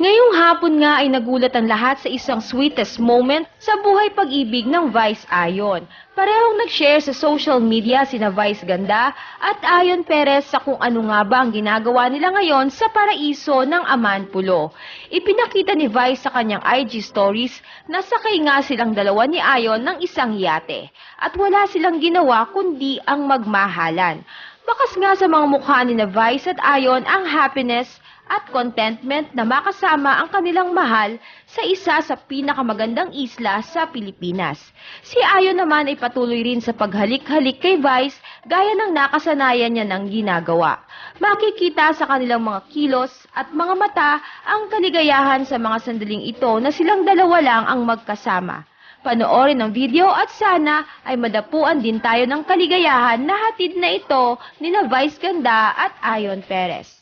Ngayong hapon nga ay nagulat ang lahat sa isang sweetest moment sa buhay pag-ibig ng Vice Ayon. Parehong nag-share sa social media sina Vice Ganda at Ayon Perez sa kung ano nga ba ang ginagawa nila ngayon sa paraiso ng Amanpulo. Ipinakita ni Vice sa kanyang IG stories na sakay nga silang dalawa ni Ayon ng isang yate at wala silang ginawa kundi ang magmahalan. Bakas nga sa mga mukha ni na Vice at Ayon ang happiness at contentment na makasama ang kanilang mahal sa isa sa pinakamagandang isla sa Pilipinas. Si Ayon naman ay patuloy rin sa paghalik-halik kay Vice gaya ng nakasanayan niya ng ginagawa. Makikita sa kanilang mga kilos at mga mata ang kaligayahan sa mga sandaling ito na silang dalawa lang ang magkasama. Panoorin ang video at sana ay madapuan din tayo ng kaligayahan na hatid na ito ni na Vice Ganda at Ayon Perez.